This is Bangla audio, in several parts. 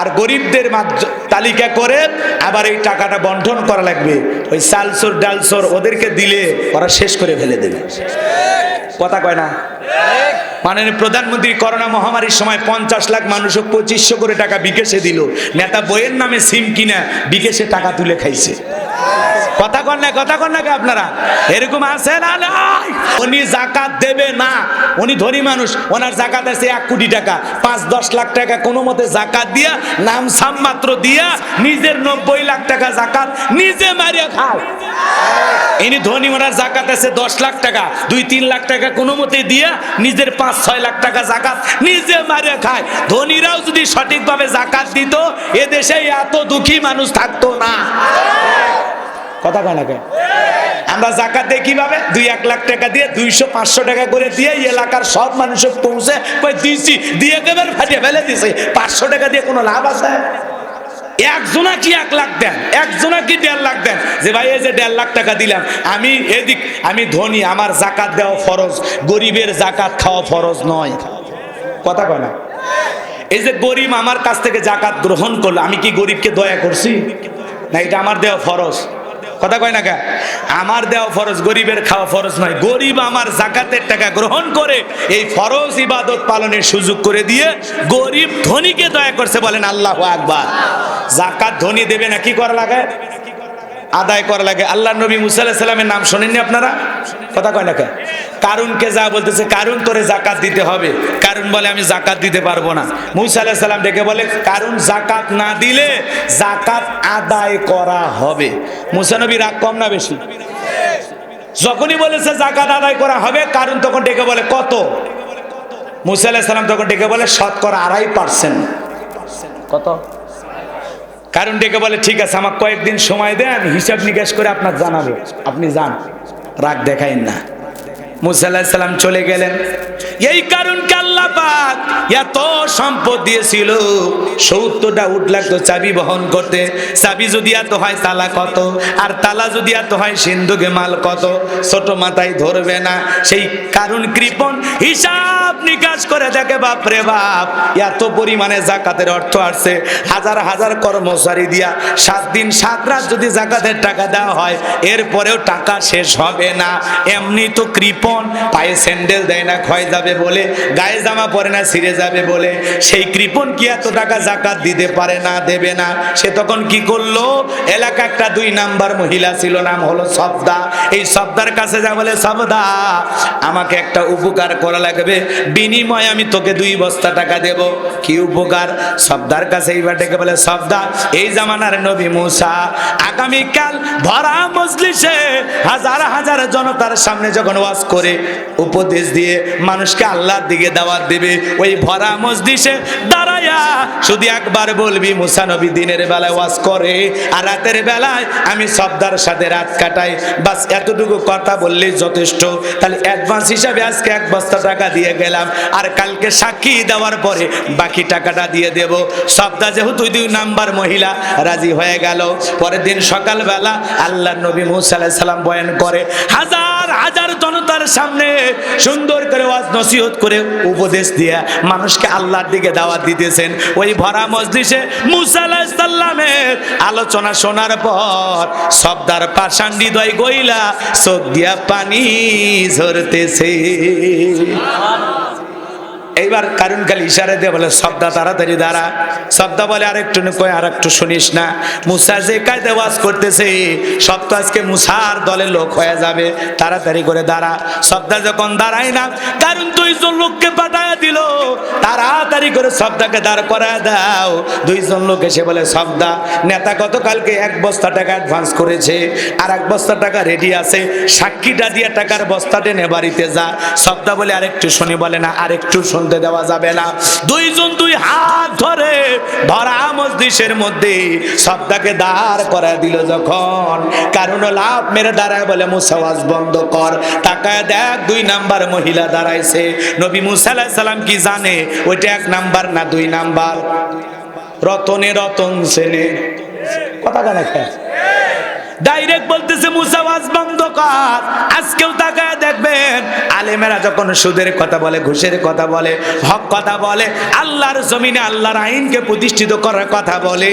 আর গরিবদের তালিকা করে আবার এই টাকাটা বন্টন করা লাগবে। ওই সালসোর, ডালসোর ওদেরকে দিলে ওরা শেষ করে ফেলে দেবে। কথা কয় না? মাননীয় প্রধানমন্ত্রী করোনা মহামারীর সময় পঞ্চাশ লাখ মানুষও পঁচিশশো করে টাকা বিকেশে দিল। নেতা বইয়ের নামে সিম কিনা বিকেশে টাকা তুলে খাইছে। কথা কন না, কথা কন না কে আপনারা? এরকম আছে না নাই? উনি জাকাত দেবে না। উনি ধনী মানুষ, ওনার জাকাত আছে এক কোটি টাকা। পাঁচ, দশ লাখ টাকা কোনো মতে জাকাত দিয়া, নাম সাম মাত্র দিয়া, নিজের নব্বই লাখ টাকা জাকাত নিজে মারিয়া খায় ইনি ধনী, ওনার জাকাত আছে দশ লাখ টাকা। দুই, তিন লাখ টাকা কোনো মতে দিয়া, নিজের পাঁচ, ছয় লাখ টাকা জাকাত নিজে মারে খায়। ধনীরাও যদি সঠিকভাবে জাকাত দিত, এ দেশে এত দুঃখী মানুষ থাকতো না। কথা কয় না কেন? আমরা জাকাত দিই কীভাবে? দুই এক লাখ টাকা দিয়ে দুইশো, পাঁচশো টাকা করে দিয়ে এলাকার সব মানুষের পৌঁছে দিয়েছি দিয়ে কেবার ফাটিয়ে ফেলে দিছে। পাঁচশো টাকা দিয়ে কোনো লাভ আছে? একজনা কি এক লাখ দেন? একজনা কি দেড় লাখ দেন? যে ভাই, এই যে দেড় লাখ টাকা দিলাম, আমি এদিক, আমি ধনী, আমার জাকাত দেওয়া ফরজ। গরিবের জাকাত খাওয়া ফরজ নয়। কথা কয় না? এই যে গরিব আমার কাছ থেকে জাকাত গ্রহণ করল, আমি কি গরিবকে দয়া করছি? না, এটা আমার দেওয়া ফরজ। কথা কয় না কে? আমার দেওয়া ফরজ গরিবের খাওয়া ফরজ নয়। গরিব আমার জাকাতের টাকা গ্রহণ করে এই ফরজ ইবাদত পালনের সুযোগ করে দিয়ে গরিব ধনীকে দয়া করছে বলেন আল্লাহ আকবার। জাকাত ধনী দেবে না, কি করা লাগে? আদায় করা লাগে। আল্লাহ নবী মুসা আলাহিস সাল্লামের নাম শোনেননি আপনারা? কথা কয় না কে? কারুনকে যা বলতেছে, কারুন তোরে জাকাত দিতে হবে। কারুন বলে, আমি জাকাত দিতে পারব না। মুসা আলাহিস সাল্লাম ডেকে বলে, কারুন জাকাত না দিলে জাকাত আদায় করা হবে। মুসা নবী রাগ কম না বেশি? যখনই বলেছে জাকাত আদায় করা হবে কারণ তখন ডেকে বলে, কত? মুসা আলাহিস সাল্লাম তখন ডেকে বলে শতকরা আড়াই পার্সেন্ট কত? কারণ ডেকে বলে, ঠিক আছে আমার কয়েকদিন সময় দেন, হিসাব নিকাশ করে আপনার জানাবে। আপনি যান, রাগ দেখাইন না। মুসা আলাহিস সাল্লাম চলে গেলেন। এই কারণকে আল্লাহ পাক এত সম্পদ দিয়েছিল। সত্তরটা উঠ লাগতো চাবি বহন করতে। চাবি যদি এত হয় তালা কত? আর তালা যদি এত হয় সিন্ধুকে মাল কত? ছোট মাথায় ধরবে না। সেই কারণ কৃপণ হিসাব নিকাশ করে দেখে বাপ রে বাপ, এত পরিমাণে জাকাতের অর্থ আসছে। হাজার হাজার কর্মচারী দিয়া সাত দিন, সাত রাত যদি জাকাতের টাকা দেওয়া হয়, এরপরেও টাকা শেষ হবে না। এমনি তো কৃপণ, পায়ে স্যান্ডেল দেয় না, ক্ষয় যাবে বলে, গায়ে জামা পরে না, ছিঁড়ে যাবে বলে। সেই কৃপণ কি এত টাকা জাকাত দিতে পারে না, দেবে না? সে তখন কি করল? এলাকা একটা দুই নাম্বার মহিলা ছিল, নাম হলো সবদা। এই সবদার কাছে যা বলে, সবদা, আমাকে একটা উপকার করা লাগবে। বিনিময়ে আমি তোকে দুই বস্তা টাকা দেব। কি উপকার? সবদার কাছে এইবার ডেকে বলে, সবদা, এই জামানার নবী মুসা, আগামীকাল ভরা মজলিসে হাজার হাজার জনতার সামনে যখন ওয়াজ করে উপদেশ দিয়ে মানুষকে আল্লাহর দিকে দাওয়াত দিবে। ওই ভরা মজলিসে দাঁড়ায়া শুধু একবার বলবি, মুসা নবী দিনের বেলায় ওয়াজ করে আর রাতের বেলায় আমি সবদার সাথে রাত কাটাই। বাস এতটুকু কথা বললেই যথেষ্ট। তাহলে অ্যাডভান্স হিসাবে আজকে এক বস্তা টাকা দিয়ে গেলাম। আর কালকে সাক্ষী দেওয়ার পরে বাকি টাকাটা দিয়ে দেব। সবদা যেহেতু দুই নাম্বার মহিলা, রাজি হয়ে গেল। পরের দিন সকালবেলা আল্লাহ নবী মুসা সালাম বয়ান করে, হাজার হাজার জনতার সামনে সুন্দর করে ওয়াজ নসিহত করে উপদেশ দিয়ে মানুষকে আল্লাহর দিকে দাওয়াত দিতেছেন। ওই ভরা মজলিসে মুসা আলাইহিস সালামের আলোচনা শোনার পর সবদার পাষাণ হৃদয় গইলা চোখ দিয়া পানি ঝরতেছে। এইবার কারণ খালি ইশারা দিয়ে বলে, শব্দা তাড়াতাড়ি দাঁড়া। শব্দা বলে আর একটু কই আর একটু শুনিস না। মুসা যে কায়দে ওয়াজ করতেছে তো আজকে মুসার দলের লোক হয়ে যাবে। তাড়াতাড়ি করে দাঁড়া। শব্দা যখন দাঁড়ায় না কারণ দুইজন লোককে পাঠায় দিল। তাড়াতাড়ি করে শব্দাকে দাঁড় করায় দাও। দুইজন লোক এসে বলে, শব্দা, নেতা গতকালকে এক বস্তা টাকা অ্যাডভান্স করেছে আর এক বস্তা টাকা রেডি আছে। সাক্ষীটা দিয়ে টাকার বস্তা টেনে বাড়িতে যা। শব্দা বলে, আরেকটু শুনি, বলে না, আরেকটু শুনতে দেওয়া যাবে না। দুইজন দুই হাত ধরে ধরা মজলিসের মধ্যে শব্দাকে দাঁড় করা দিল যখন। কারণ লাভ মেরে দাঁড়ায় বলে মুসাওয়াজ বন্ধ কর। তাকায় দেখ, দুই নাম্বার মহিলা দাঁড়াইছে। নবী মুসা সালাম কি জানে? ওইটা এক নাম্বার না দুই নাম্বার? রতনে রতন সেনে। কথা কেন ডাইরেক্ট বলতেছে মুসাওয়াজ বন্ধ কর। আজকেও তাকায় দেখবেন, আলেমেরা যখন সুদের কথা বলে, ঘুষের কথা বলে, হক কথা বলে, আল্লাহর জমিনে আল্লাহর আইনকে প্রতিষ্ঠিত করার কথা বলে,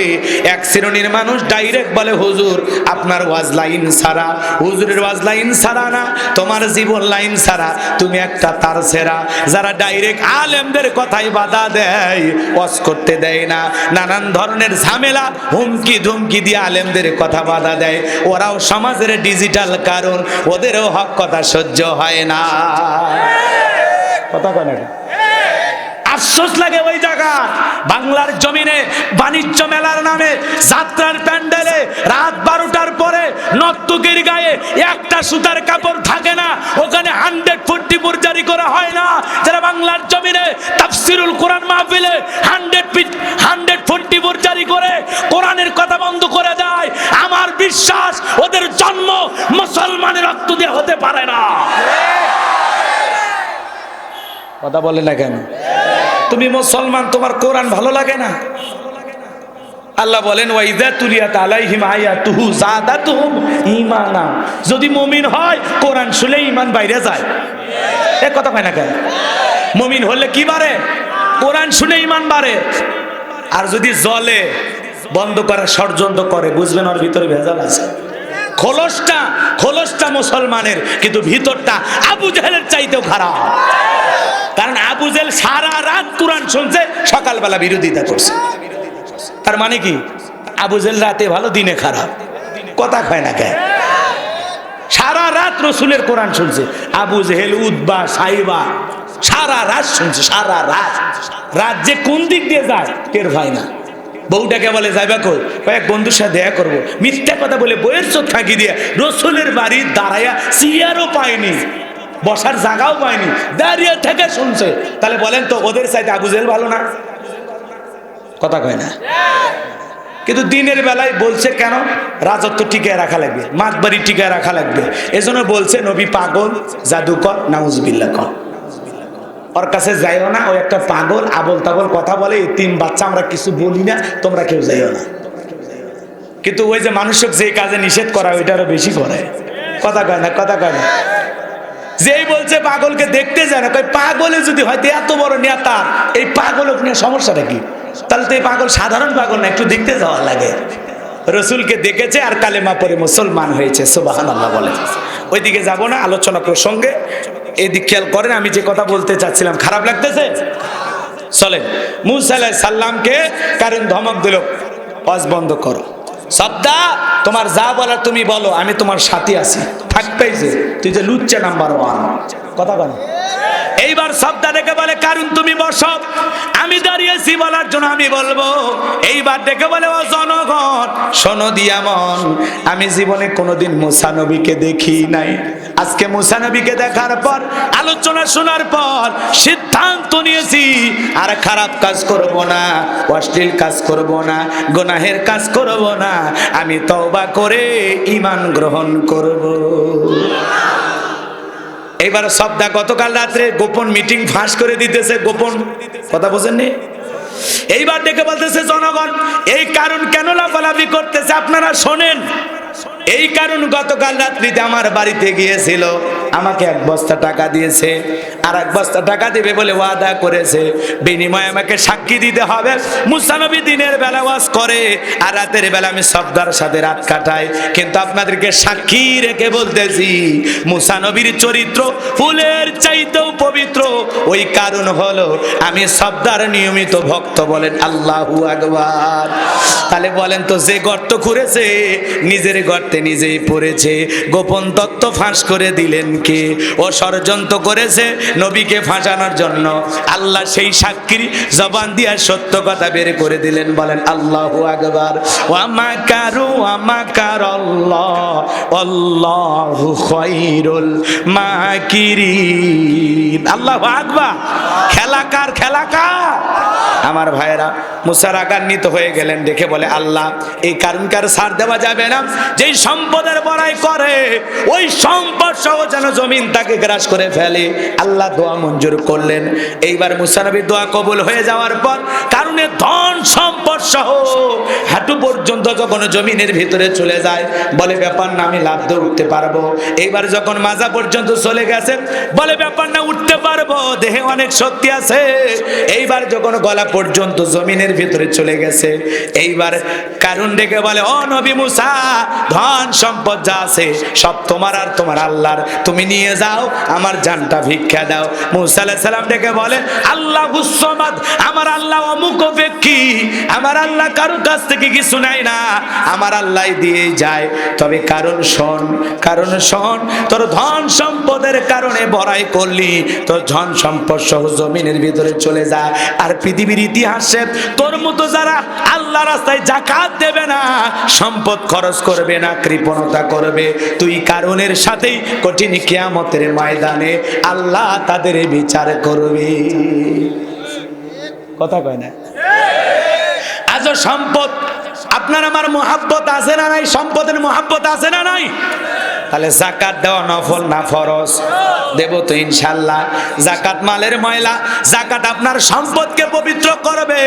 এক শ্রেণির মানুষ ডাইরেক্ট বলে, হুজুর, আপনার ওয়াজ লাইন ছাড়া হুজুরের ওয়াজ লাইন ছাড়া না, তোমার জীবন লাইন ছাড়া তুমি একটা তার সেরা যারা ডাইরেক্ট আলেমদের কথাই বাধা দেয়, ওয়াজ করতে দেয় না। নানান ধরনের ঝামেলা হুমকি ধুমকি দিয়ে আলেমদের কথা বাধা দেয়। ওরাও সমাজের ডিজিটাল কারণ ওদেরও হক কথা সহ্য হয় না। কথা কেন আফসোস লাগে ওই জায়গা বাংলার জমিনে বাণিজ্য মেলার নামে যাত্রার প্যান্ডেলে রাত বারোটার পরে নর্তকীর গায়ে একটা সুতার কাপড় থাকে না, ওখানে হান্ড্রেড ফোর্টি ফোর জারি করা হয় না। যারা বাংলার জমিনে তাফসিরুল কোরআন মাহফিলে hundred feet hundred forty four জারি করে কোরআনের কথা বন্ধ করে দেয়, আমার বিশ্বাস ওদের জন্ম মুসলমানের রক্ত দিয়ে হতে পারে না। কথা বলে না কেন? তুমি মুসলমান, তোমার কোরআন ভালো লাগে না? আল্লাহ বলেন, ওয়াইদা তুলিয়াত আলাইহিম আয়াতুহু জাদাতুহুম ঈমানা যদি মুমিন হয়, কোরআন শুনে ঈমান বাইরে যায়। এ কথা কয় না কেন? মুমিন হলে কি বাড়ে? কোরআন শুনে ঈমান বাড়ে। আর যদি জলে বন্ধ করার ষড়যন্ত্র করে, বুঝবেন ওর ভিতরে ভেজাল আছে। খোলসটা খোলসটা মুসলমানের, কিন্তু ভিতরটা আবু জাহেলের চাইতেও খারাপ। কারণ আবু জেল সারা রাত কোরআন শুনছে, সকালবেলা বিরোধিতা করছে। তার মানে কি? আবু জেল রাতে ভালো, দিনে খারাপ। কথা কয় না কে সারা রাত রসুলের কোরআন শুনছে, আবু জেহেল উদ্বা সাইবা, সারা রাত শুনছে, সারা রাত। রাত যে কোন দিক দিয়ে যায়, টের হয় না। বউটাকে বলে, যাইবা কই? কয়েক বন্ধুর সাথে দেখা করব। মিথ্যা কথা বলে বইয়ের চোখ থাকি দিয়ে রসুলের বাড়ি দাঁড়াইয়া চেয়ারও পায়নি। বসার জায়গাও পায়নি। দাঁড়িয়ে থেকে শুনছে। তাহলে বলেন তো, ওদের চাইতে আবু জেহেল ভালো না? কথা কয় না। কিন্তু দিনের বেলায় বলছে কেন? রাজত্ব টিকায় রাখা লাগবে, মাতবাড়ি টিকায় রাখা লাগবে। এজন্য বলছে, নবী পাগল, জাদুকর নাউজবিল্লা কর। ওর কাছে যাইও না, ও একটা পাগল আবল তাবল কথা বলে, এই তিন বাচ্চা আমরা কিছু বলি না, তোমরা কেউ যাইও না। কিন্তু ওই যে মানুষক যে কাজে নিষেধ করা ওইটারও বেশি করে। কথা কয় না, কথা কয় না। যেই বলছে পাগলকে দেখতে যায় না কই পাগলে যদি হয়তো এত বড় নেতা, এই পাগলক নিয়ে সমস্যাটা কি? তাহলে তো এই পাগল সাধারণ পাগল না, একটু দেখতে যাওয়া লাগে। রসুলকে দেখেছে আর কালেমা পরে মুসলমান হয়েছে সোবাহান আল্লাহ বলে। ওইদিকে যাব না, আলোচনা প্রসঙ্গে। এদিক খেয়াল করেন, আমি যে কথা বলতে চাচ্ছিলাম, খারাপ লাগতেছে? চলেন, মুসা আলাহ সাল্লামকে কারণ ধমক দিল অজ বন্ধ করো। সদ্দা তোমার যা বলার তুমি বলো, আমি তোমার সাথে আছি। থাকতেই যে। তুই যে লুচ্চা নাম্বার ওয়ান কথা বল এইবার সবদা ডেকে বলে, কারণ তুমি বসো আমি দাঁড়িয়েছি বলার জন্য আমি বলব, এইবার ডেকে বলে, ও জনগণ, শোনো দিয়ামন, আমি জীবনে কোনোদিন মুসা নবীকে দেখি নাই। আজকে মুসা নবীকে দেখার পর, আলোচনা শোনার পর, সিদ্ধান্ত নিয়েছি, আর খারাপ কাজ করব না, অশ্লীল কাজ করব না, গোনাহের কাজ করব না, আমি তওবা করে ইমান গ্রহণ করব। এইবার সবদা গতকাল রাত্রে গোপন মিটিং ফাঁস করে দিতেছে, গোপন কথা বোঝেননি? এইবার দেখে বলতেছে জনগণ, এই কারণ কেন লাফালাফি করতেছে আপনারা শোনেন। এই কারণ গতকাল রাত্রিতে আমার বাড়িতে গিয়েছিল, আমাকে এক বস্তা টাকা দিয়েছে, আর এক বস্তা টাকা দেবে বলে ওয়াদা করেছে। বিনিময়ে আমাকে সাক্ষী দিতে হবে। মুসানবী দিনের বেলা ওয়াজ করে, আর রাতের বেলা আমি সবদার সাথে রাত কাটাই। কিন্তু আপনাদেরকে সাক্ষী রেখে বলতেছি, মুসানবীর চরিত্র ফুলের চাইতেও পবিত্র। ওই কারণ হলো, আমি সবদার নিয়মিত ভক্ত বলেন আল্লাহু আকবার। তাহলে বলেন তো, যে গর্ত খুঁড়েছে, নিজের গর্তে নিজেই পড়েছে। গোপন তত্ত্ব ফাঁস করে দিলেন কে? ও ষড়যন্ত্র করেছে নবীকে ফাঁসানোর জন্য। আল্লাহ সেই সাক্ষীর জবান দিয়া সত্য কথা বের করে দিলেন। বলেন, আল্লাহু আকবার। ওয়ামা কারু আমা কার আল্লাহু খায়রুল মাকিরিন। আল্লাহু আকবার। খেলাকার খেলাকার আমার ভাইয়েরা, মুসার আগান্বিত হয়ে গেলেন। দেখে বলে, আল্লাহ, এই কারণকার সার দেওয়া যাবে না? যেই সম্পদের বড়াই করে, ওই সম্পদ সহ যেন জমিন তাকে গ্রাস করে ফেলে। আল্লাহ দোয়া মঞ্জুর করলেন। এইবার মুসানবী দোয়া কবুল হয়ে যাওয়ার পর কারণে ধন সম্পদ সহ হাঁটু পর্যন্ত যখন জমিনের ভিতরে চলে যায়, বলে, ব্যাপার না, আমি লাভ দিয়ে উঠতে পারব। এইবার যখন মাজা পর্যন্ত চলে গেছে, বলে, ব্যাপার না, উঠতে পারব, দেহে অনেক শক্তি আছে। এইবার যখন গলা পর্যন্ত জমিনের ভিতরে চলে গেছে, এইবার কারণ ডেকে বলে, ও নবী মুসা ধন সম্পদ যা আছে, সব তোমার আর তোমার আল্লাহর। তুমি নিয়ে যাও, আমার জানটা ভিক্ষা দাও। মুসা সালাম ডেকে বলে, আল্লাহ হুসমাদ আমার আল্লাহ অমুক ব্যক্তি আমার আল্লাহ কারোর কাছ থেকে কিছু নেয় না। আমার আল্লাহ দিয়ে যায়। তবে কারণ শোন কারণ শোন, তোর ধন সম্পদের কারণে বড়াই করলি। তোর ধন সম্পদ সহ জমিনের ভিতরে চলে যায় আর পৃথিবীর ইতিহাসে তোর মতো যারা আল্লাহ রাস্তায় জাকাত দেবে না, সম্পদ খরচ করবে না, কৃপণতা করবে। তুই কারণের সাথেই কঠিন কেয়ামতের ময়দানে আল্লাহ তাদের বিচার করবে। কথা কয় না? আজ সম্পদ, আপনার আমার মহাব্বত আছে না নাই? সম্পদের মহাব্বত আছে না নাই? তাহলে জাকাত দেওয়া নফল না ফরজ? দেব তো ইনশাল্লাহ। জাকাত মালের ময়লা জাকাত আপনার সম্পদকে পবিত্র করবে।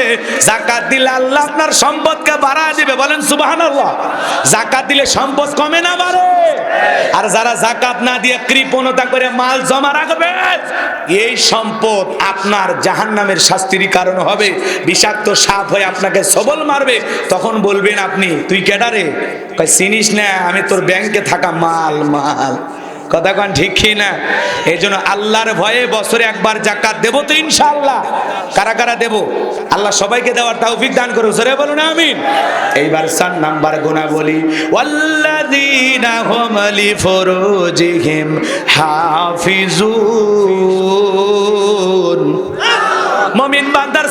জাকাত দিলে আল্লাহ আপনার সম্পদকে বাড়া দিবে। বলেন সুবহানাল্লাহ। জাকাত দিলে সম্পদ কমে না বাড়ে। আর যারা জাকাত না দিয়ে কৃপণতা করে মাল জমা রাখবে, এই সম্পদ আপনার জাহান্নামের শাস্তির কারণ হবে। বিষাক্ত সাপ হয়ে আপনাকে সবল মারবে। তখন বলবেন আপনি, তুই কেডারে চিনিস না, আমি তোর ব্যাংকে থাকা মাল। মাল কথা কন ঠিক কি না? এই জন্য আল্লাহর ভয়ে বছরে একবার জাকাত দেবো তো ইনশাআল্লাহ। কারা কারা দেবো? আল্লাহ সবাইকে দেওয়ার তৌফিক দান করো সরে বলুন, আমিন। এইবার সান নাম্বার গুণা বলি ওয়াল্লাযীনা হুম লিফুরুজিহিম হাফিজুন। মমিন বান্দার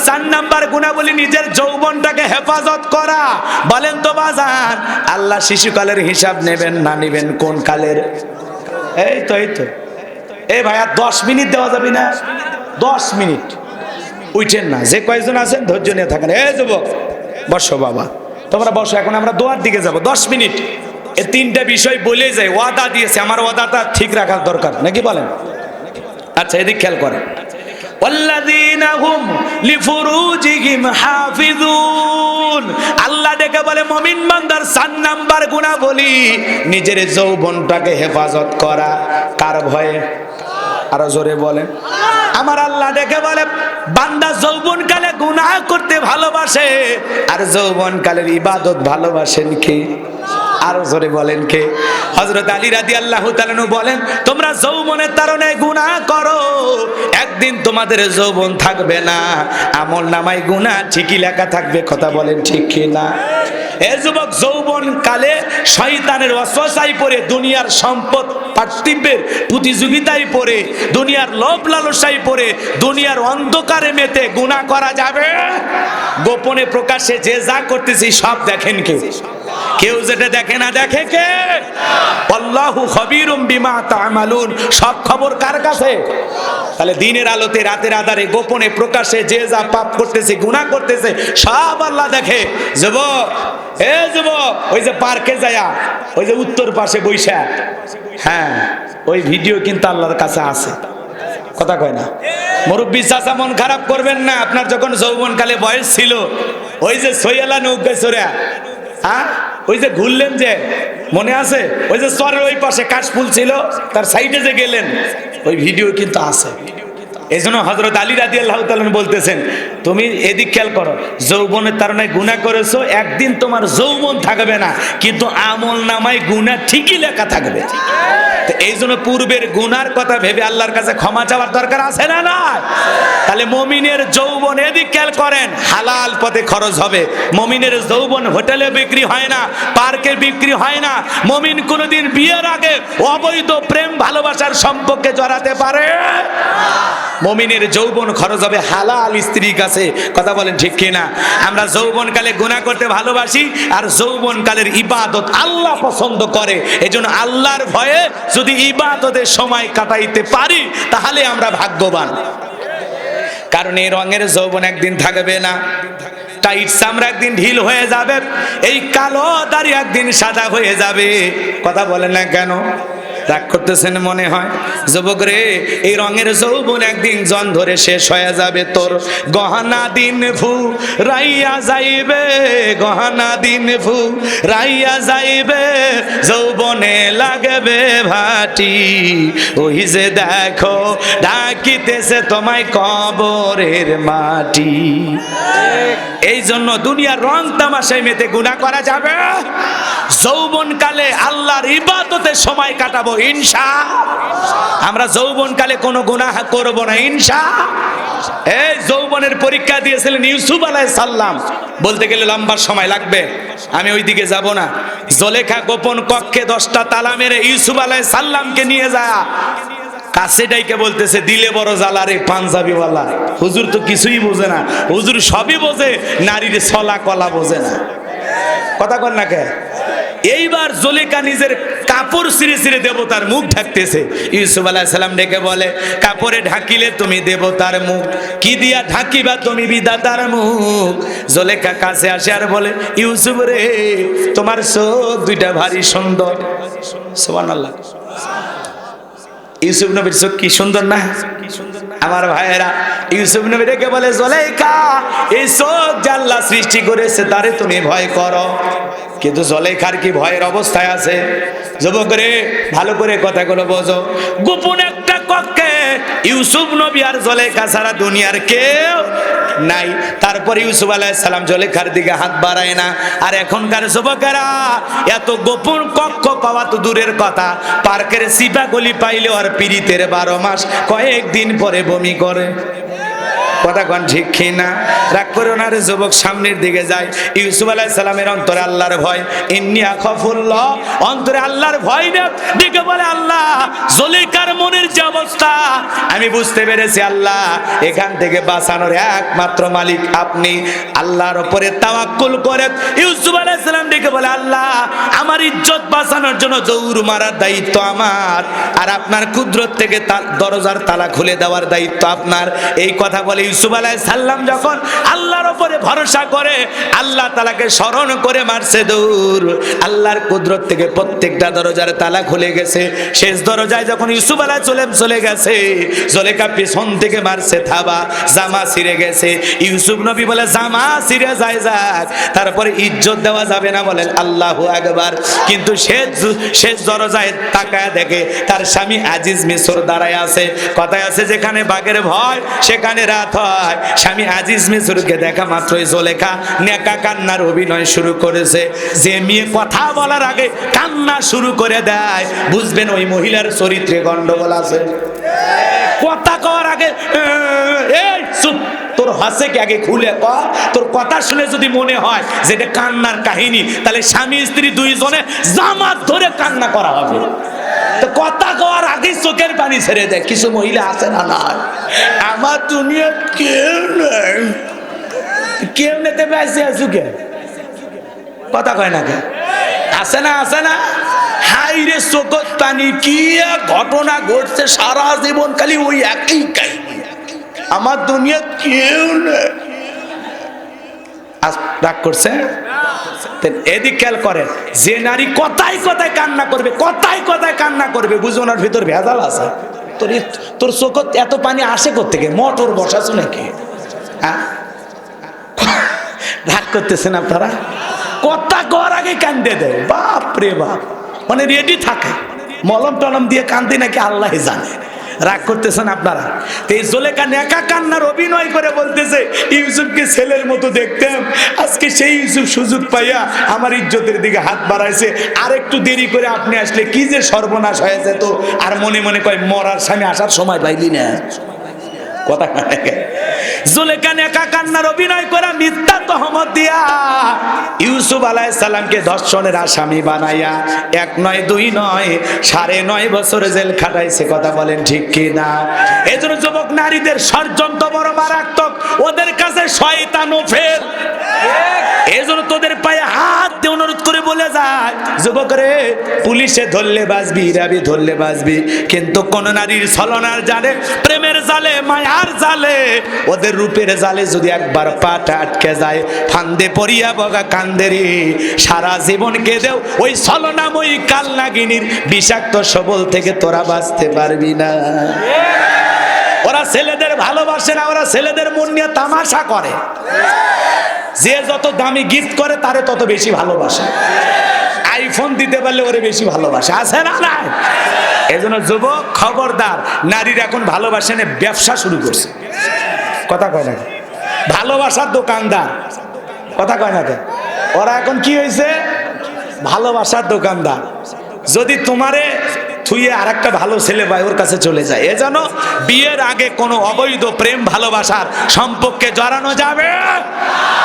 চার নাম্বার গুণাবলী নিজের যৌবনটাকে হেফাজত করা। বলেন তো বাজান, আল্লাহ শিশুকালের হিসাব নেবেন না নেবেন কোন কালের? এই তো এই তো। এই ভাইয়া, দশ মিনিট দেওয়া যাবে না? দশ মিনিট। উঠেন না, যে কয়েকজন আছেন ধৈর্য নিয়ে থাকেন। এই যুবক, বসো বাবা। তোমরা বসো, এখন আমরা দোয়ার দিকে যাব। দশ মিনিট। এই তিনটা বিষয় বলে যায়, ওয়াদা দিয়েছে। আমার ওয়াদাটা ঠিক রাখার দরকার, নাকি বলেন? আচ্ছা এদিক খেয়াল করেন। আল্লাহ বলে, মমিন নাম্বার নিজের যৌবনটাকে হেফাজত করা। কার ভয়ে? আরও জোরে বলেন। আমার আল্লাহ দেখে বলে, বান্দা যৌবন কালে গুনাহ করতে ভালোবাসে, আর যৌবন কালের ইবাদত ভালোবাসেন কি? আরও জোরে বলেন কে? হজরত আলী রাদি আল্লাহ তালানু বলেন, তোমরা যৌবনের তারণে গুনাহ করো। একদিন তোমাদের যৌবন থাকবে না। আমল নামাই গুনাহ ঠিকই লেখা থাকবে। কথা বলেন ঠিক কি না এ যুবক, যৌবন কালে শয়তানের অশ্বাসাই পড়ে দুনিয়ার সম্পদ পার্থিব্যের প্রতিযোগিতায় পড়ে দুনিয়ার লোভ লালসাই পড়ে দুনিয়ার অন্ধকারে মেতে গুনাহ করা যাবে? গোপনে প্রকাশে যে যা করতেছি সব দেখেন কে কেউ যেটা দেখে না দেখে কে? আল্লাহু খবীরুম বিমা তা'মালুন। সব খবর কার কাছে? তাহলে দিনের আলোতে, রাতের আধারে, গোপনে প্রকাশে যে যা পাপ করতেছে, গুনাহ করতেছে, সব আল্লাহ দেখে। যুবক, এ যুবক, ওই যে পার্কে যায়া, ওই যে উত্তর পাশে বৈশা। হ্যাঁ ওই ভিডিও কিন্তু আল্লাহর কাছে আছে। কথা কয় না? মুরব্বী চাচা, মন খারাপ করবেন না, আপনার যখন যৌবনকালে বয়স ছিল, ওই যে সৈয়ালা নৌকা চড়া। হ্যাঁ? ওই যে ঘুরলেন যে, মনে আছে? ওই যে চরের ওই পাশে কাশফুল ছিল, তার সাইডে যে গেলেন, ওই ভিডিও কিন্তু আছে। এই জন্য হজরত আলী রাজি আল্লাহ বলতেছেন তুমি এদিক খেয়াল করো যৌবনের তারণে গুণা করেছ একদিন তোমার যৌবন থাকবে না কিন্তু আমল নামায় গুণা ঠিকই লেখা থাকবে। এই জন্য পূর্বের গুনার কথা ভেবে আল্লাহর কাছে ক্ষমা চাওয়ার দরকার আছে না না তাহলে মমিনের যৌবন এদিক খেয়াল করেন হালাল পথে খরচ হবে। মমিনের যৌবন হোটেলে বিক্রি হয় না পার্কে বিক্রি হয় না মমিন কোনোদিন বিয়ের আগে অবৈধ প্রেম ভালোবাসার সম্পর্কে জড়াতে পারে? মমিনের যৌবন খরচ হবে হালাল স্ত্রীর কাছে। কথা বলেন ঠিক কিনা? আমরা যৌবনকালে গুণা করতে ভালোবাসি আর যৌবনকালের ইবাদত আল্লাহ পছন্দ করে। এজন্য আল্লাহর ভয়ে যদি ইবাদতের সময় কাটাইতে পারি, তাহলে আমরা ভাগ্যবান। কারণ এই রঙের যৌবন একদিন থাকবে না। টাইট চামড়া একদিন ঢিল হয়ে যাবে, এই কালো দাড়ি একদিন সাদা হয়ে যাবে। কথা বলেন না কেন? রাগ করতেছেন মনে হয়? যুবক রে, এই রঙের যৌবন একদিন জন ধরে শেষ হয়ে যাবে তোর। গহনা দিন ফু রাইয়া যাইবে, গহনা দিন ফু রাইয়া যাইবে, যৌবনে লাগবে ভাটি। ওই যে দেখো, ডাকিতেছে তোমায় কবরের মাটি। এই জন্য দুনিয়ার রং তামাশায় মেতে গুণা করা যাবে। যৌবন কালে আল্লাহর ইবাদতে সময় কাটাবো ইনশা। আমরা যৌবন কালে কোনো গুনাহ করব না, ইনশা। এই যৌবনের পরীক্ষা দিয়েছিলেন ইউসুফ আলাই সাল্লাম বলতে গেলে লম্বা সময় লাগবে, আমি ওই দিকে যাব না। জলেখা গোপন কক্ষে দশটা তালা মেরে ইউসুফ আলাই সাল্লামকে নিয়ে যা। কাছে ডাইকে বলতেছে, দিলে বড় জ্বালা রে, পাঞ্জাবিওয়ালা। হুজুর তো কিছুই বোঝে না। হুজুর সবই বোঝে, নারীর ছলা কলা বোঝে না। কথা কর না কে? এইবার জলিকা নিজের কাপড় ছিঁড়ে ছিঁড়ে দেবতার মুখ ঢাকতেছে। ইউসুফ আলাহ সাল্লাম ডেকে বলে, কাপড়ে ঢাকিলে তুমি দেবতার মুখ, কি দিয়া ঢাকিবা তুমি বিদাতার মুখ? জলেখা কাছে আসে আর বলে, ইউসুফ রে, তোমার চোখ দুইটা ভারী সুন্দর। সোমান আল্লাহ ইউসুফ নবীর চোখ কি সুন্দর না? আমার ভাইয়েরা, ইউসুফ নবী রেখে বলে জলেখা এই সব জাল্লা সৃষ্টি করেছে, তারে তুমি ভয় করো। কিন্তু জলেখার কি ভয়ের অবস্থায় আছে? যুবক রে, ভালো করে কথাগুলো বোঝো। গোপন একটা কক্ষে ইউসুফ নবী আর জলেখা সারা দুনিয়ার কেউ নাই। তারপরে ইউসুফ সালাম জলেখার দিকে হাত বাড়ায় না। আর এখনকার যুবকেরা এত গোপন কক্ষ পাওয়া তো দূরের কথা। পার্কের সিপাগুলি পাইলে আর পিড়িতের বারো মাস কয়েকদিন পরে বমি করে। কথা কন ঠিক না রাগ করে ওনার যুবক, সামনের দিকে যায় ইউসুফ আলাহ সালামের অন্তরে আল্লাহর ভয়। ইন্নি খফুল্লাহ অন্তরে আল্লাহর ভয় না? দেখে বলে, আল্লাহ, জলিকার মনের যে অবস্থা। আমি বুঝতে পেরেছি, আল্লাহ, এখান থেকে বাঁচানোর একমাত্র মালিক আপনি। আল্লাহর উপরে তাওয়াক্কুল করে ইউসুফ আলাহ সালাম ডেকে বলে, আল্লাহ, আমার ইজ্জত বাঁচানোর জন্য দৌড় মারার দায়িত্ব আমার। আর আপনার কুদরত থেকে দরজার তালা খুলে দেওয়ার দায়িত্ব আপনার। এই কথা বলে ইউসুফ আলাহ সাল্লাম যখন আল্লাহর ওপরে ভরসা করে, আল্লাহ তালাকে স্মরণ করে মারছে দৌড় আল্লাহর কুদরত থেকে প্রত্যেকটা দরজার তালা খুলে গেছে। শেষ দরজায় যখন ইউসুফ আলাহ চলে চলে গেছে জলেকা পেছন থেকে মারছে, থাবা, জামা ছিঁড়ে গেছে। ইউসুফ নবী বলে, জামা ছিঁড়ে যায় যাক, তারপরে ইজ্জত দেওয়া যাবে না? বলেন, আল্লাহ একবার কিন্তু শেষ শেষ দরজায় তাকায় দেখে তার স্বামী আজিজ মিশর দাঁড়ায় আছে। কথায় আছে, যেখানে বাঘের ভয়, সেখানে রাত হয় স্বামী আজিজ মিশরকে দেখা মাত্রই জলেখা নেকা কান্নার অভিনয় শুরু করেছে। যে মেয়ে কথা বলার আগে কান্না শুরু করে দেয়। বুঝবেন ওই মহিলার চরিত্রে গন্ডগোল আছে। কথা কওয়ার আগে এই, চুপ। তোর হাসে কি আগে খুলে ক? তোর কথা শুনে যদি মনে হয় যে এটা কান্নার কাহিনী, তাহলে স্বামী স্ত্রী দুইজনে জামাত ধরে কান্না করা হবে। তো কথা কওয়ার আগে চোখের পানি ছেড়ে দেয় কিছু মহিলা আছে না না আমার দুনিয়া কেউ নেই। কেউ নেতে বেঁচে আছো কথা কয় না কে? আছে না আছে না? হাই রে চোখত পানি, কি ঘটনা ঘটছে সারা জীবন খালি ওই একই আমার দুনিয়া কেউ নেই। আজ রাগ করছে? এদিক খেয়াল করে যে নারী কথায় কথায় কান্না করবে, কথায় কথায় কান্না করবে, বুঝো ভিতর ভেজাল আছে। তোর তোর চোখত এত পানি আসে থেকে মোটর বসাছো নাকি হ্যাঁ? কথা আগে কান্দে বাপ। মানে রেডি থাকে। মলম টলম দিয়ে কান্দে নাকি আল্লাহ জানে। রাগ করতেছেন আপনারা? এই জোলেকা নেকা কান্নার অভিনয় করে বলতেছে, ইউসুফকে ছেলের মতো দেখতাম। আজকে সেই ইউসুফ সুযোগ পাইয়া আমার ইজ্জতের দিকে হাত বাড়াইছে। আর একটু দেরি করে আপনি আসলে কি যে সর্বনাশ হয়ে যেত। আর মনে মনে কয়, মরার স্বামী আসার সময় পাইলি না। কথা জুলেখা নেকা কান্নার অভিনয় করা মিথ্যা তহমত দিয়া ইউসুফ আলাইহিস সালামকে দর্শনের আসামি বানাইয়া এক নয়, দুই নয়, সাড়ে নয় বছর জেল খাটাইছে, কথা বলেন ঠিক কি না এজন্য যুবক নারীদের ষড়যন্ত্র বড় মারাত্মক। ওদের কাছে শয়তানও ফেল। এজন্য তোদের পায়ে হাত দিয়ে অনুরোধ করে বলে যায়, যুবক রে, পুলিশে ধরলে বাজবি রাবি ধরলে বাজবি কিন্তু কোন নারীর ছলনার জালে, প্রেমের জালে, মায়ার জালে, ওদের রূপের জালে যদি একবার পাটা আটকে যায়, ফান্দে পড়িয়া বগা কান্দেরি। সারা জীবন কেঁদেও ওই ছলনাময়ী কাল নাগিনীর বিষাক্ত সবল থেকে তোরা বাঁচতে পারবি না। ওরা ছেলেদের ভালোবাসে না, ওরা ছেলেদের মন নিয়ে তামাশা করে। যে যত দামি গিফট করে, তারে তত বেশি ভালোবাসে। আইফোন দিতে পারলে ওরে বেশি ভালোবাসে। আছে না না এজন্য যুবক, খবরদার, নারীর এখন ভালোবাসে না, ব্যবসা শুরু করছে। কথা কয় না ভালোবাসার দোকানদার। কথা কয় না? ওরা এখন কি হয়েছে ভালোবাসার দোকানদার। যদি তোমারে থুয়ে আর একটা ভালো ছেলে ভাই ওর কাছে চলে যায়। এ যেন বিয়ের আগে কোনো অবৈধ প্রেম ভালোবাসার সম্পর্কে জড়ানো যাবে?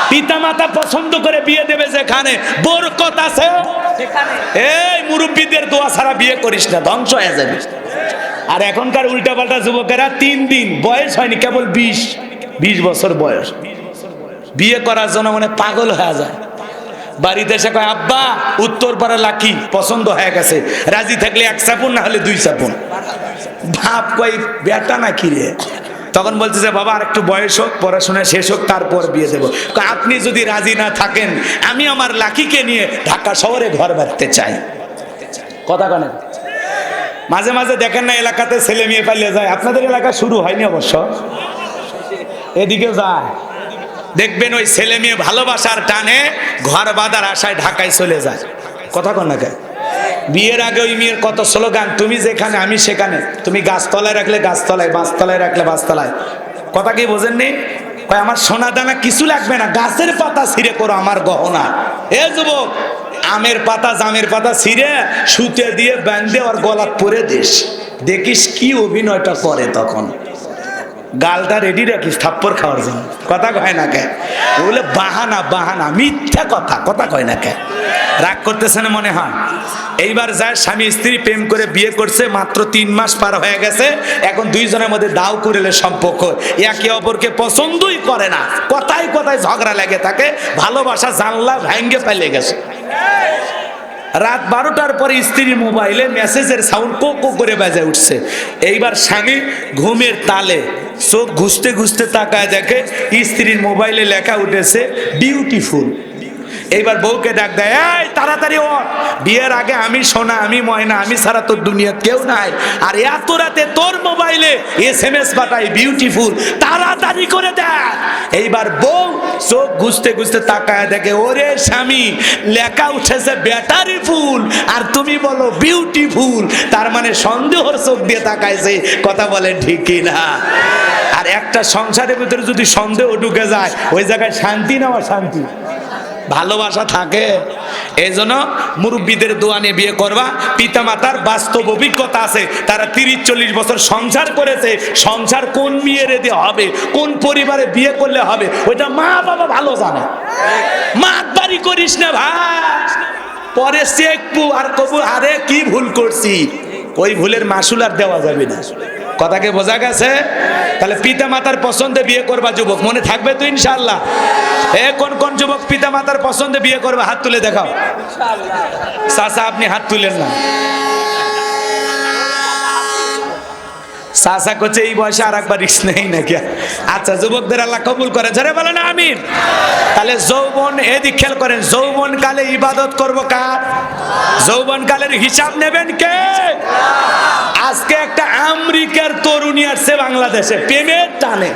পিতা মাতা পছন্দ করে বিয়ে দেবে যেখানে বরকত আছে? এই মুরব্বীদের দোয়া ছাড়া বিয়ে করিস না ধ্বংস হয়ে যাবে। আর এখনকার উল্টাপাল্টা যুবকেরা তিন দিন বয়স হয়নি কেবল বিশ বিশ বছর বয়স। বিয়ে করার জন্য মানে পাগল হয়ে যায়। বাড়িতে এসে কয়, আব্বা, উত্তর পাড়া লাকি, পছন্দ হয়ে গেছে। রাজি থাকলে এক চাপুন না হলে দুই চাপুন ভাব কই বেটা না কি রে? তখন বলছে যে, বাবা আর একটু বয়স হোক, পড়াশোনা শেষ হোক, তারপর বিয়ে দেবো। আপনি যদি রাজি না থাকেন, আমি আমার লাকিকে নিয়ে ঢাকা শহরে ঘর বাঁধতে চাই। কথা কনে মাঝে মাঝে দেখেন না, এলাকাতে ছেলে মেয়ে পালিয়ে যায়। আপনাদের এলাকা শুরু হয়নি অবশ্য। এদিকে যায়। দেখবেন ওই ছেলে মেয়ে ভালোবাসার টানে ঘর বাঁধার আশায় ঢাকায় চলে যায়। কথা কন না বিয়ের আগে ওই মেয়ের কত স্লোগান, তুমি যেখানে, আমি সেখানে। তুমি গাছতলায় রাখলে গাছতলায়, বাঁশতলায় রাখলে বাঁশতলায়। কথা কি বোঝেননি? কয়, আমার সোনা দানা কিছু লাগবে না, গাছের পাতা ছিঁড়ে করো আমার গহনা। এ যুবক, আমের পাতা, জামের পাতা ছিঁড়ে সুতে দিয়ে ব্যান্ডে ওর গলা পরে দিস। দেখিস কি অভিনয়টা করে তখন। গালটা রেডি রাখিস থাপ্পর খাওয়ার জন্য। কথা কয় না কে? বলে, বাহানা বাহানা, মিথ্যা কথা কথা কয় না কে? রাগ করতেছে না মনে হয়? এইবার যায়, স্বামী, স্ত্রী প্রেম করে বিয়ে করছে, মাত্র তিন মাস পার হয়ে গেছে, এখন দুইজনের মধ্যে দাও করেলে সম্পর্ক। একে অপরকে পছন্দই করে না। কথায় কথায় ঝগড়া লেগে থাকে, ভালোবাসা জানলা ভেঙ্গে পাইলে গেছে। রাত বারোটার পরে স্ত্রীর মোবাইলে মেসেজের সাউন্ড কো কো করে বাজে উঠছে। এইবার স্বামী ঘুমের তালে চোখ ঘুষতে ঘুষতে তাকায় দেখে স্ত্রীর মোবাইলে লেখা উঠেছে বিউটিফুল এইবার বউকে ডাক দেয়, এই, তাড়াতাড়ি ও বিয়ের আগে আমি সোনা, আমি ময়না, আমি ছাড়া তোর দুনিয়া কেউ নাই। আর এত রাতে তোর মোবাইলে এস এম এস পাঠাই বিউটিফুল তাড়াতাড়ি করে দেয় এইবার বউ চোখ ঘুষতে ঘুষতে তাকায় দেখে, ওরে স্বামী, লেখা উঠেছে ব্যাটারি ফুল। আর তুমি বলো বিউটিফুল তার মানে সন্দেহর চোখ দিয়ে তাকাইছে, কথা বলে ঠিকই না? আর একটা সংসারের ভিতরে যদি সন্দেহ ঢুকে যায়, ওই জায়গায় শান্তি নেওয়া শান্তি ভালোবাসা থাকে। এই জন্য মুরব্বীদের দোয়া নিয়ে বিয়ে করবা। পিতা মাতার বাস্তব অভিজ্ঞতা আছে। তারা তিরিশ, চল্লিশ বছর সংসার করেছে। সংসার কোন মেয়ের দিয়ে হবে? কোন পরিবারে বিয়ে করলে হবে? ওইটা মা বাবা ভালো জানে। মা বাড়ি করিস না ভাই। পরে শেখবু আর কবু আরে কি ভুল করছি? ওই ভুলের মাসুল আর দেওয়া যাবে না। কথাকে বোঝা গেছে? তাহলে পিতা মাতার পছন্দে বিয়ে করবা যুবক, মনে থাকবে তো ইনশাল্লাহ এ, কোন কোন যুবক পিতা মাতার পছন্দে বিয়ে করবে? হাত তুলে দেখাও। চাচা, আপনি হাত তুলেন না। চাচা করছে এই বয়সে আর একবার রিক্স নেই নাকি? আচ্ছা যুবকদের আল্লাহ কবুল করে। যারা বলে না আমিন। তাহলে যৌবন, এদিক খেয়াল করেন যৌবন কালে ইবাদত করব কার? যৌবন কালের হিসাব নেবেন কে? আজকে একটা আমেরিকার তরুণী আসছে বাংলাদেশে, প্রেমের টানে।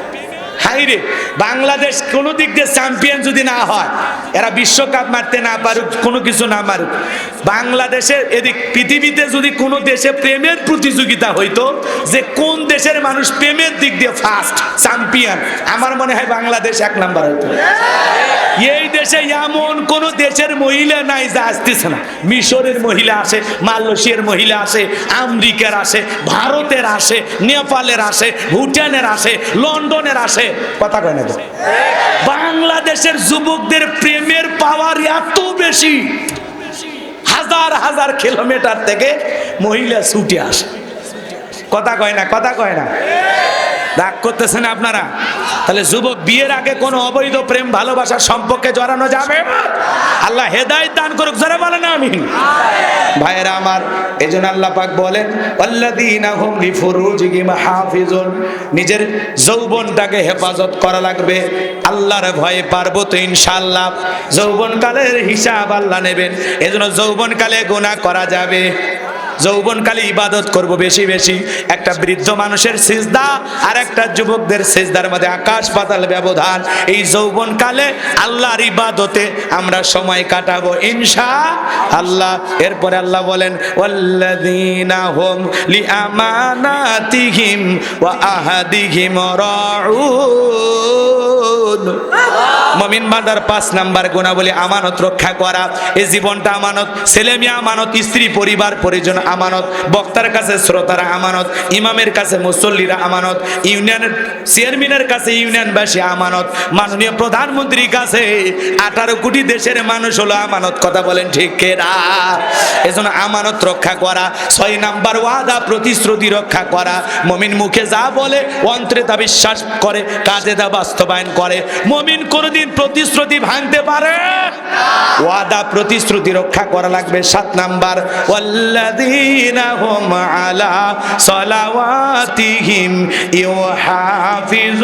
হাইরে, বাংলাদেশ কোনো দিক দিয়ে চ্যাম্পিয়ন যদি না হয়, এরা বিশ্বকাপ মারতে না পারুক, কোনো কিছু না মারুক। বাংলাদেশের এদিক, পৃথিবীতে যদি কোনো দেশে প্রেমের প্রতিযোগিতা হইতো, যে কোন দেশের মানুষ প্রেমের দিক দিয়ে ফার্স্ট চ্যাম্পিয়ন আমার মনে হয় বাংলাদেশ এক নাম্বার হইতো। এই দেশে এমন কোন দেশের মহিলা নাই যা আসতেছে না। মিশরের মহিলা আসে, মালয়েশিয়ার মহিলা আসে, আমেরিকার আসে, ভারতের আসে, নেপালের আসে, ভুটানের আসে, লন্ডনের আসে কথা কয় না তো? বাংলাদেশের যুবকদের প্রেমের পাওয়ার এত বেশি হাজার হাজার কিলোমিটার থেকে মহিলা ছুটে আসে কথা কয় না কথা কয় না রাগ করতেছেন আপনারা? তাহলে যুবক, বিয়ের আগে কোনো অবৈধ প্রেম ভালোবাসার সম্পর্কে জড়ানো যাবে? আল্লাহ হেদায়েত দান করুক যারা বলে না আমিন। ভাইয়েরা আমার, এজন্য আল্লাহ পাক বলেন হাফিজুন। নিজের যৌবনটাকে হেফাজত করা লাগবে। আল্লাহর ভয়ে পারব তো ইনশাআল্লাহ। যৌবনকালের হিসাব আল্লাহ নেবেন। এজন্য যৌবনকালে গুনাহ করা যাবে। যৌবনকালে ইবাদত করব বেশি বেশি। একটা বৃদ্ধ মানুষের সিজদা আর একটা যুবকদের সিজদার মধ্যে আকাশ পাতাল ব্যবধান। এই যৌবনকালে আল্লাহর ইবাদতে আমরা সময় কাটাবো ইনশা আল্লাহ এরপরে আল্লাহ বলেন, ওয়াল্লাযীনা হুম লিআমানাতিহিম ওয়া আহাদিহিম রাউন। মমিন বান্দার পাঁচ নাম্বার গুণাবলী আমানত রক্ষা করা। এই জীবনটা আমানত, ছেলে মেয়ে আমানত, স্ত্রী, পরিবার, পরিজন আমানত, বক্তার কাছে শ্রোতারা আমানত, ইমামের কাছে মুসল্লিরা আমানত, ইউনিয়নের চেয়ারম্যানের কাছে ইউনিয়নবাসী আমানত, মাননীয় প্রধানমন্ত্রীর কাছে আঠারো কোটি দেশের মানুষ হলো আমানত, কথা বলেন ঠিক কেরা এজন্য আমানত রক্ষা করা, ছয় নাম্বার ওয়াদা, প্রতিশ্রুতি রক্ষা করা। মমিন মুখে যা বলে, অন্তরে তা বিশ্বাস করে, কাজে তা বাস্তবায়ন করে। মমিন কোনোদিন প্রতিশ্রুতি ভাঙতে পারে? ওয়াদা প্রতিশ্রুতি রক্ষা করা লাগবে। সাত নাম্বার, ওয়াল্লাযীনা হুম আলা সালাওয়াতিহিম ইউহাফিজুন।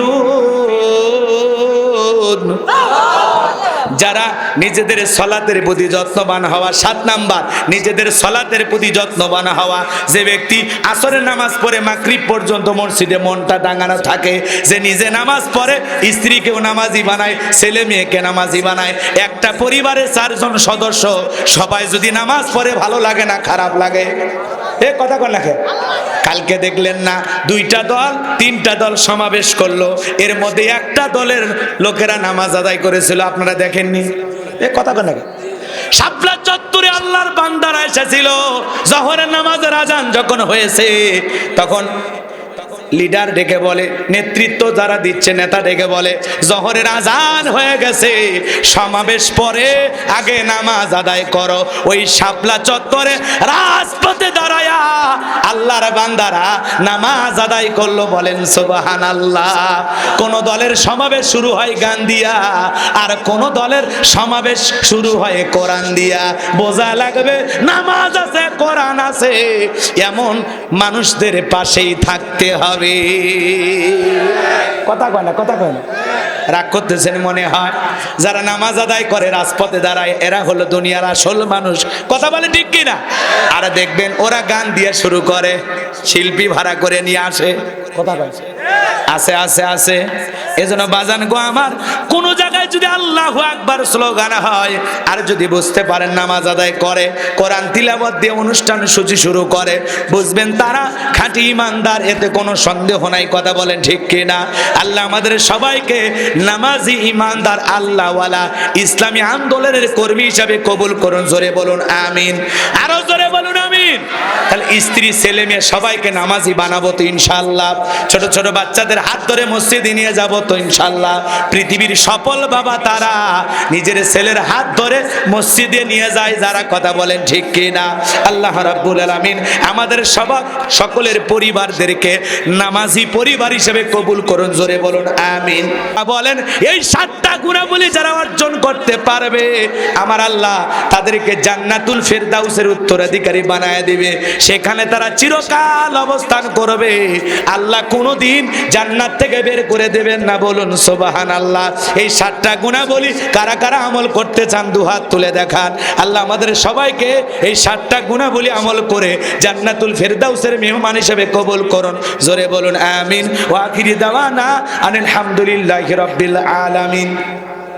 যারা নিজেদের সলাতের প্রতি যত্নবান হওয়া, সাত নাম্বার, নিজেদের সলাতের প্রতি যত্নবান হওয়া, যে ব্যক্তি আসরের নামাজ পড়ে মাগরিব পর্যন্ত মসজিদে মনটা ডাঙানো থাকে, যে নিজে নামাজ পড়ে, স্ত্রীকেও নামাজি বানায়, ছেলে মেয়েকে নামাজি বানায়, একটা পরিবারের চারজন সদস্য, সবাই যদি নামাজ পড়ে ভালো লাগে না, খারাপ লাগে। এ কথা কর লেখে কালকে দেখলেন না, দুইটা দল, তিনটা দল সমাবেশ করল। এর মধ্যে একটা দলের লোকেরা নামাজ আদায় করেছিল, আপনারা দেখেননি? এ কথা কর লেখে শাপলা চত্বরে আল্লাহর বান্দারা এসেছিল, জহরের নামাজের আজান যখন হয়েছে, তখন লিডার ডেকে বলে, নেতৃত্ব যারা দিচ্ছে, নেতা ডেকে বলে, জহরের আজান হয়ে গেছে, সমাবেশ পরে আগে নামাজ আদায় করো। ওই শাপলা চত্বরে রাজপথে দাঁড়ায়া আল্লাহর বান্দারা নামাজ আদায় করল, বলেন সুবাহান আল্লাহ কোন দলের সমাবেশ শুরু হয় গান দিয়া, আর কোন দলের সমাবেশ শুরু হয় কোরআন দিয়া। বোঝা লাগবে, নামাজ আছে, কোরআন আছে, এমন মানুষদের পাশেই থাকতে হবে। কথা কয় না কথা কয় না। রাগ করতেছেন মনে হয় যারা নামাজ আদায় করে রাজপথে দাঁড়ায় এরা হলো দুনিয়ার আসল মানুষ। কথা বলে ঠিক কিনা? আর দেখবেন ওরা গান দিয়ে শুরু করে শিল্পী ভাড়া করে নিয়ে আসে। কথা কয় আছে আছে আছে। এজন্য বাজান গো আমার কোনো জায়গায় যদি আল্লাহ আকবার স্লোগান হয়, আর যদি বুঝতে পারেন নামাজ আদায় করে, কোরআন তিলাবত দিয়ে অনুষ্ঠান সূচি শুরু করে, বুঝবেন তারা খাঁটি ইমানদার, এতে কোনো সন্দেহ নাই, কথা বলেন ঠিক কিনা? আল্লাহ আমাদের সবাইকে নামাজি ইমানদার, আল্লাহওয়ালা, ইসলামী আন্দোলনের কর্মী হিসাবে কবুল করুন, জোরে বলুন, আমিন। আরও জোরে বলুন, আমিন। তাহলে স্ত্রী, ছেলে, মেয়ে, সবাইকে নামাজি বানাবো তো ইনশাল্লাহ ছোট ছোট বাচ্চাদের হাত ধরে মসজিদে নিয়ে যাব তো ইনশাল্লাহ পৃথিবীর সফল বাবা তারা নিজের ছেলের হাত ধরে মসজিদে নিয়ে যায়, যারা কথা বলেন ঠিক কিনা? আল্লাহ রাব্বুল আলামিন আমাদের সবার সকলের পরিবারদেরকে নামাজি পরিবার হিসেবে কবুল করুন, জোরে বলুন, আমিন। বলেন, এই সাতটা গুণাবলী যারা অর্জন করতে পারবে, আমার আল্লাহ তাদেরকে জান্নাতুল ফেরদাউসের উত্তরাধিকারী বানায় দিবে। সেখানে তারা চিরকাল অবস্থান করবে। আল্লাহ কোনোদিন জান্নাত থেকে বের করে দেবেন না। বলুন সোবাহান আল্লাহ এই সাতটা গুণাবলী কারা কারা আমল করতে চান দুহাত তুলে দেখান। আল্লাহ আমাদের সবাইকে এই সাতটা গুণাবলী আমল করে জান্নাতুল ফেরদাউসের মেহমান হিসেবে কবুল করুন। জোরে বলুন, আমিন। ওয়াখিরি দাওয়ানা আনিল হামদুলিল্লাহি রাব্বিল আলামিন।